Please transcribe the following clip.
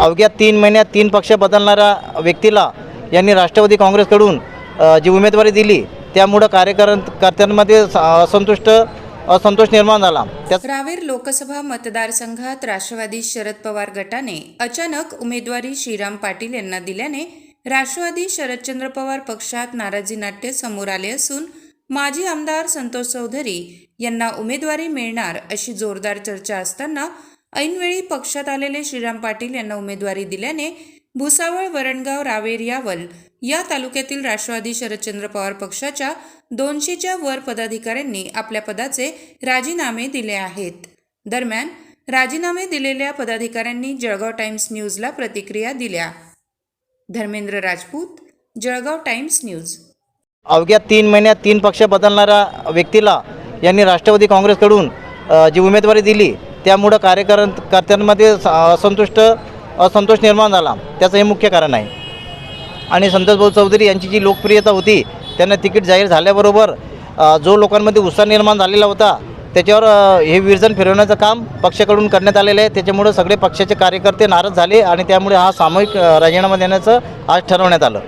अवघ्या तीन महिन्यात तीन पक्ष बदलणाऱ्या व्यक्तीला यांनी राष्ट्रवादी काँग्रेसकडून जी उमेदवारी दिली त्यामुळं कार्यकर्त्यांमध्ये असंतुष्ट असंतोष निर्माण झाला. रावेर लोकसभा मतदारसंघात राष्ट्रवादी शरद पवार गटाने अचानक उमेदवारी श्रीराम पाटील यांना दिल्याने राष्ट्रवादी शरदचंद्र पवार पक्षात नाराजी नाट्य समोर आले असून माजी आमदार संतोष चौधरी यांना उमेदवारी मिळणार अशी जोरदार चर्चा असताना ऐनवेळी पक्षात आलेले श्रीराम पाटील यांना उमेदवारी दिल्याने भुसावळ वरणगाव रावेर यावल या तालुक्यातील राष्ट्रवादी शरदचंद्र पवार पक्षाच्या दोनशेच्या वर पदाधिकाऱ्यांनी आपल्या पदाचे राजीनामे दिले आहेत. दरम्यान राजीनामे दिलेल्या पदाधिकाऱ्यांनी जळगाव टाइम्स न्यूजला प्रतिक्रिया दिल्या. Dharmendra Rajput Jalgaon Times News. अवघ्या तीन महिन्यात तीन पक्ष बदलणाऱ्या व्यक्तीला यांनी राष्ट्रवादी काँग्रेसकडून जी उमेदवारी दिली त्यामुळं कार्यकर कर्त्यांमध्ये असंतुष्ट असंतोष निर्माण झाला. त्याचं हे मुख्य कारण आहे. आणि संतोष भाऊ चौधरी यांची जी लोकप्रियता होती त्यांना तिकीट जाहीर झाल्याबरोबर जो लोकांमध्ये उत्साह निर्माण झालेला होता त्याच्यावर हे विरजन फिरवण्याचं काम पक्षाकडून करण्यात आलेलं आहे. त्याच्यामुळं सगळे पक्षाचे कार्यकर्ते नाराज झाले आणि त्यामुळे हा सामूहिक राजीनामा देण्याचं आज ठरवण्यात आलं.